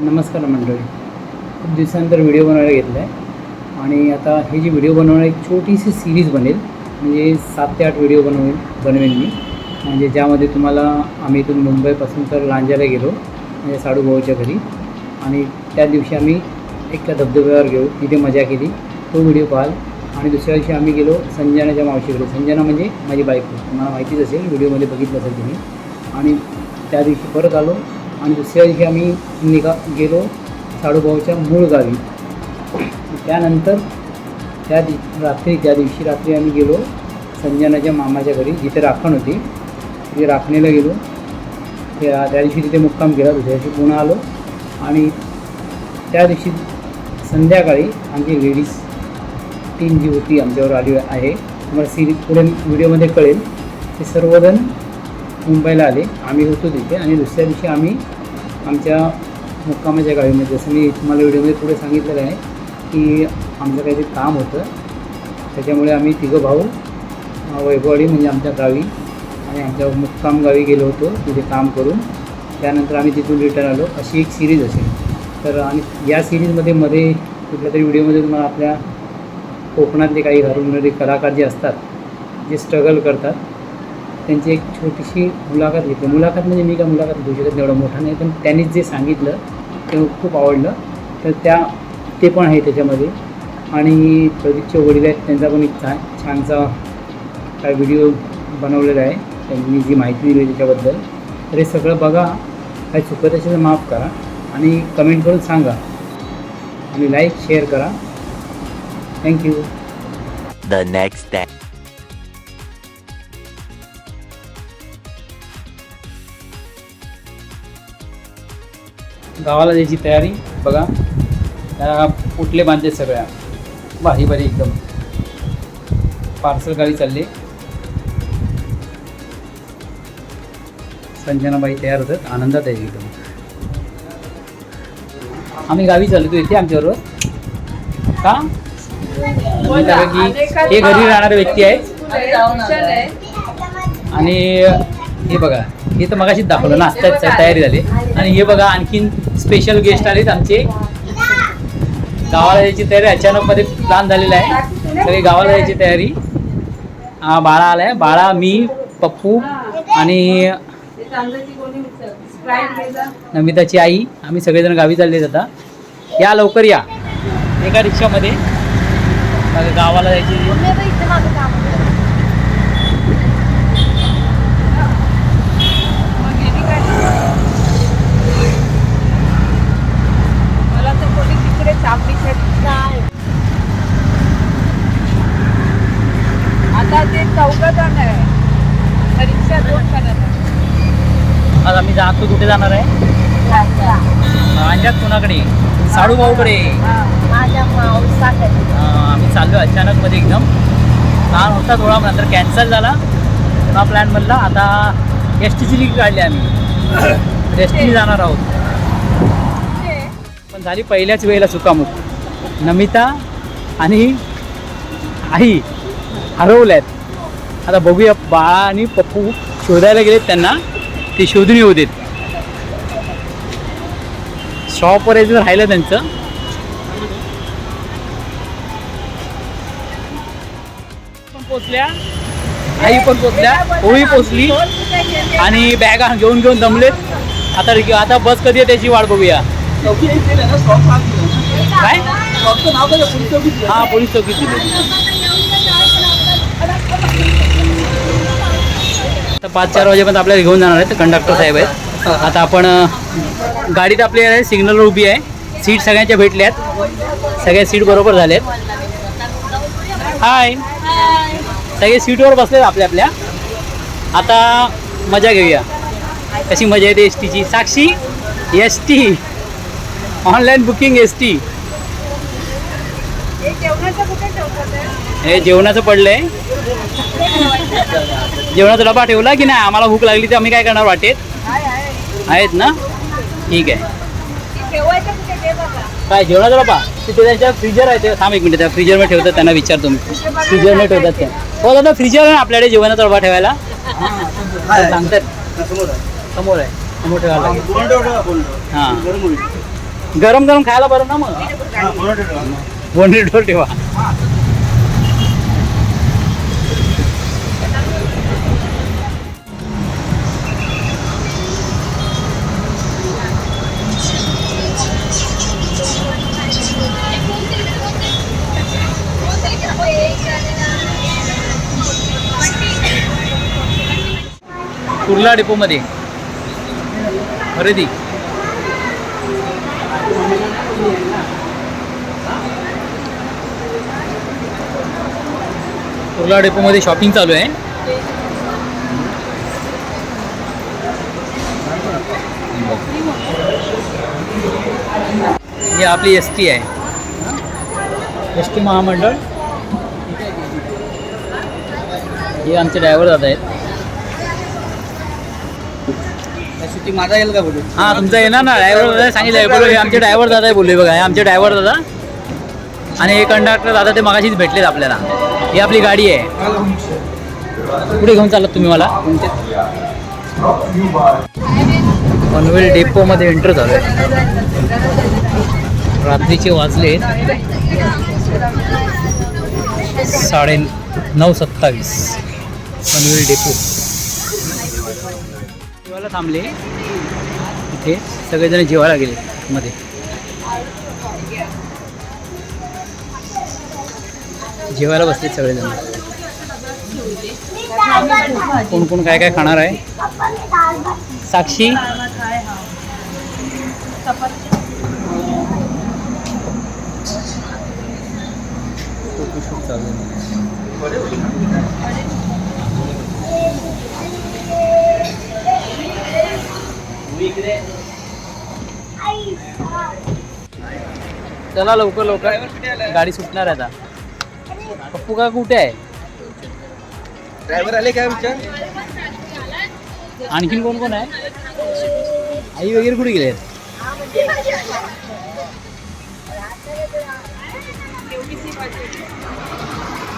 नमस्कार मंडळी. खूप दिवसानंतर व्हिडिओ बनवायला घेतला आहे आणि आता हे जी व्हिडिओ बनवणार एक छोटीशी सिरीज बनेल. म्हणजे सात ते आठ व्हिडिओ बनवेल बनवेल मी. म्हणजे ज्यामध्ये तुम्हाला आम्ही इथून मुंबईपासून तर लांजाला गेलो म्हणजे साडूभाऊच्या घरी. आणि त्या दिवशी आम्ही एका धबधब्यावर गेलो तिथे मजा केली. तो व्हिडिओ पाहाल. आणि दुसऱ्या दिवशी आम्ही गेलो संजनाच्या मावशीकडे. संजना म्हणजे माझी बायको. तुम्हाला माहितीच असेल व्हिडिओमध्ये बघितलं असेल तुम्ही. आणि त्या दिवशी परत आलो. आणि दुसऱ्या दिवशी आम्ही निघा गेलो साडूभाऊच्या मूळ गावी. त्यानंतर त्या दि रात्री त्या दिवशी रात्री आम्ही गेलो संजनाच्या मामाच्या घरी जिथे राखण होती. तिथे राखणीला गेलो. त्या त्या दिवशी तिथे मुक्काम केला दुसऱ्या दिवशी पुन्हा आलो. आणि त्या दिवशी संध्याकाळी आमची लेडीज टीम जी होती आमच्यावर आली आहे तुम्हाला सिरी पुढे व्हिडिओमध्ये कळेल. ते सर्वजण मुंबईला आले. आम्ही होतो तिथे आणि दुसऱ्या दिवशी आम्ही आमच्या मुक्कामाच्या गावीमध्ये जसं मी तुम्हाला व्हिडिओमध्ये पुढे सांगितलेलं आहे की आमचं काहीतरी काम होतं. त्याच्यामुळे आम्ही तिघं भाऊ वैभवाडी वैभववाडी म्हणजे आमच्या गावी आणि आमच्या मुक्काम गावी गेलो होतो तिथे काम करून. त्यानंतर आम्ही तिथून रिटर्न आलो. अशी एक सिरीज असेल. तर आणि या सिरीजमध्ये मध्ये कुठल्या तरी व्हिडिओमध्ये तुम्हाला आपल्या कोकणातले काही घरून कलाकार जे असतात जे स्ट्रगल करतात त्यांची एक छोटीशी मुलाखत घेतली. मुलाखत म्हणजे मी काय मुलाखत घेऊ शकत एवढं मोठं नाही पण त्यांनीच जे सांगितलं ते खूप आवडलं. तर त्या ते पण आहे त्याच्यामध्ये. आणि प्रदीपचे वडील आहेत त्यांचा पण एक छान छानसा काय व्हिडिओ बनवलेला आहे. त्यांनी जी माहिती दिली त्याच्याबद्दल. तर हे सगळं बघा. काही चुकत असेल तर माफ करा. आणि कमेंट करून सांगा. आणि लाईक शेअर करा. थँक्यू द नेक्स्ट गावाला जायची तयारी बघा. त्या पुटले बांधले सगळ्या. भारी भारी एकदम. पार्सल गाडी चालली. संजनाबाई तयार होतात. आनंदात आहे एकदम. आम्ही गावी चाललो इथे आमच्याबरोबर. का? की हे घरी राहणारे व्यक्ती आहेत आणि हे बघा. हे तर मगाशीच दाखवलं नाश्त्यात तयारी झाली. आणि हे बघा आणखीन स्पेशल गेस्ट आलेत आमचे. गावाला जायची तयारी अचानक मध्ये प्लॅन झालेला आहे. सगळी गावाला जायची तयारी. हा बाळा आलाय. बाळा मी पप्पू आणि नमिताची आई. आम्ही सगळेजण गावी चाललेत आता. या लवकर या. एका रिक्षामध्ये. गावाला जायची मला तिकडे चापली नाही. आता ते चौघ जण आहे. रिक्षा दोन करत आज आम्ही जातो कुठे जाणार आहे? अंजात कोणाकडे? माझ्या मावसाकडे. अं, आम्ही चाललो अचानक मध्ये एकदम. प्लॅन होता थोडा नंतर कॅन्सल झाला. पुन्हा प्लॅन म्हणला आता एस टीची लिंक काढली आम्ही. एस टीने जाणार आहोत. झाली पहिल्याच वेळेला चुकामुक नमिता आणि आई हरवल्यात. आता बघूया बाळा आणि पप्पू शोधायला गेलेत त्यांना. ते शोधून येऊ देत. शॉपवर यायचं राहिलं त्यांचं. पण पोचल्या. आई पण पोचल्या. होळी पोचली. आणि बॅगा घेऊन घेऊन दमलेत. आता आता बस कधी आहे त्याची वाट बघूया. काय हा पोलीस चौकीत दिले आता पाच चार वाजेपर्यंत आपल्याला घेऊन जाणार आहेत कंडक्टर साहेब आहेत. आता आपण गाडीत आपली आहे सिग्नलवर उभी आहे. सीट सगळ्यांच्या भेटल्या आहेत. सगळ्या सीट बरोबर झाल्यात हाय सगळे सीटवर बसले आपल्या आपल्या. आता मजा घेऊया. कशी मजा येते एस टीची साक्षी S T online booking S T. हे जेवणाचं पडलंय. जेवणाचा डबा ठेवला की नाही? आम्हाला भूक लागली तर आम्ही काय करणार वाटेत. आहेत ना? ठीक आहे. हे ते काय जेवणाचा डबा? तिथे त्यांच्या फ्रीजर आहे. ते थांब एक मिनिट. त्या फ्रीजरमध्ये ठेवतात त्यांना विचारतो मी. फ्रीजरमध्ये ठेवतात त्या हो दादा फ्रीजर आहे ना आपल्याकडे जेवणाचा डबा ठेवायला? सांगतात. समोर आहे. समोर ठेवायला हां गरम गरम खायला बरं ना मग? बोनेटवर ठेवा. कुर्ला डेपोमध्ये खरेदी. कुर्ला डेपोमध्ये शॉपिंग चालू आहे. ही आपली एस टी आहे. एस टी महामंडळ. हे आमचे ड्रायव्हर दादा आहेत. सुट्टी माझा येईल का बोलू? हा तुमचा येणार ना. ड्रायव्हर दादा सांगितलं बोलू हे आमचे ड्रायव्हर दादा आहे बोलले बघा. हे आमचे ड्रायव्हर दादा. आणि हे कंडक्टर दादा ते मगाशीच भेटलेत आपल्याला. ही आपली गाडी आहे. कुठे घेऊन चालत तुम्ही मला? पनवेल डेपोमध्ये एंटर झालो रात्रीचे वाजले साडे नऊ सत्तावीस. पनवेल डेपो. जेवायला थांबले. इथे सगळेजण जेवायला गेले मध्ये. जेवायला बसले सगळेजण. कोण कोण काय काय खाणार आहे? साक्षी. चला लवकर लवकर. गाडी सुटणार आहे आता. पप्पू का कुठे आहे? ड्रायव्हर आले काय विचार आणखीन कोण कोण आहे? आई वगैरे कुठे गेले?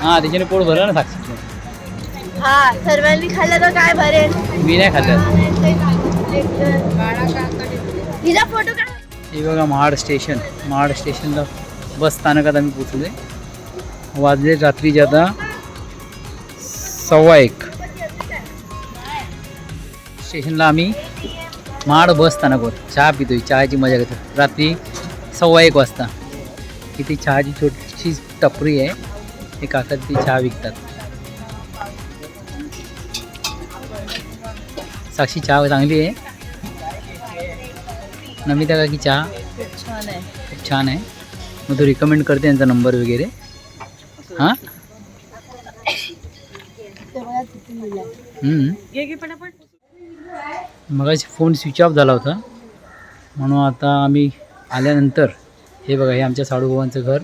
हा त्याच्याने पोट भरलं ना साक्षी हा सर्वांनी खाल्लं तर काय भरेल? मी नाही खाल्लं. हिचा फोटो काढ. हे बघा महाड स्टेशन. महाड स्टेशनला बस स्थानकात आम्ही पोचलोय वाजले रात्रीचे आता सव्वा एक. स्टेशनला आम्ही महाड बस स्थानकावर चहा पितोय चहाची मजा घेतो रात्री सव्वा एक वाजता. इथे चहाची छोटीशी टपरी आहे. ते काका ती चहा विकतात. साक्षी चहा चांगली आहे. नमिता काकी चहा. छान आहे. खूप छान आहे. मग तो रिकमेंड करते यांचा नंबर वगैरे. हां? मग फोन स्विच ऑफ झाला होता. म्हणून आता आम्ही आल्यानंतर हे बघा हे आमच्या साडूभावांचं घर.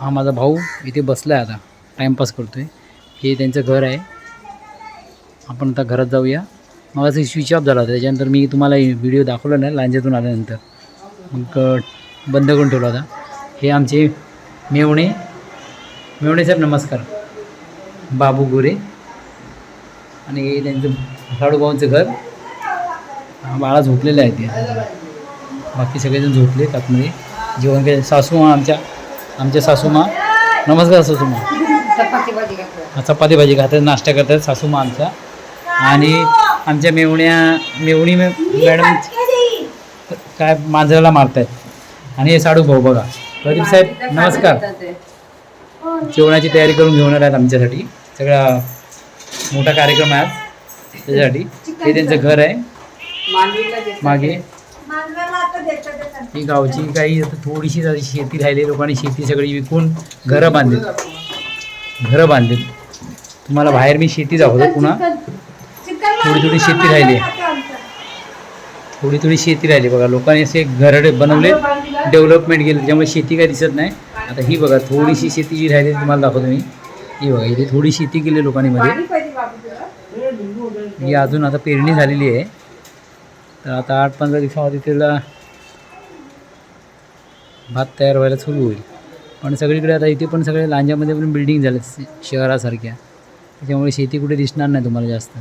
हा माझा भाऊ इथे बसला आहे आता. टाईमपास करतो आहे हे त्यांचं घर आहे. आपण आता घरात जाऊया. मग असं स्विच ऑफ झाला होता. त्याच्यानंतर मी तुम्हाला व्हिडिओ दाखवला नाही लांजातून आल्यानंतर. मग बंद करून ठेवला होता. हे आमचे मेवणे. मेवणे साहेब नमस्कार. बाबू गोरे. आणि हे त्यांचं साडूभाऊंचं घर. बाळा झोपलेले आहे ते. बाकी सगळेजण झोपले आतमध्ये. जेवण केलं. सासूमा आमच्या आमच्या सासूमा नमस्कार सासूमा चपाती भाजी खातात नाश्ता करतात सासूमा आमच्या आणि आमच्या मेवण्या मेवणी मे- मॅडम काय मांजराला मारतायत आणि हे साडू भाऊ बघा. प्रदीप साहेब नमस्कार. जेवणाची तयारी करून घेऊन आल्यात आमच्यासाठी. सगळा मोठा कार्यक्रम आहे आज त्याच्यासाठी. हे त्यांचं घर आहे. मागे. ही गावची काही आता थोडीशी जरा शेती राहिली लोकांनी शेती सगळी विकून घरं बांधलीत घरं बांधलीत तुम्हाला बाहेर मी शेती दाखवतो पुन्हा. थोडी थोडी शेती राहिली. थोडी थोडी शेती राहिली बघा. लोकांनी असे घर बनवले डेव्हलपमेंट केलं त्यामुळे शेती काही दिसत नाही. आता ही बघा थोडीशी शेती जी राहिली तुम्हाला दाखवतो मी. ही बघा इथे थोडी शेती केली लोकांनी मध्ये ही अजून आता पेरणी झालेली आहे. तर आता आठ पंधरा दिवसामध्ये त्याला भात तयार व्हायला सुरू होईल. पण सगळीकडे आता इथे पण सगळे लांजामध्ये पण बिल्डिंग झाल्या शहरासारख्या. त्याच्यामुळे शेती कुठे दिसणार नाही तुम्हाला जास्त.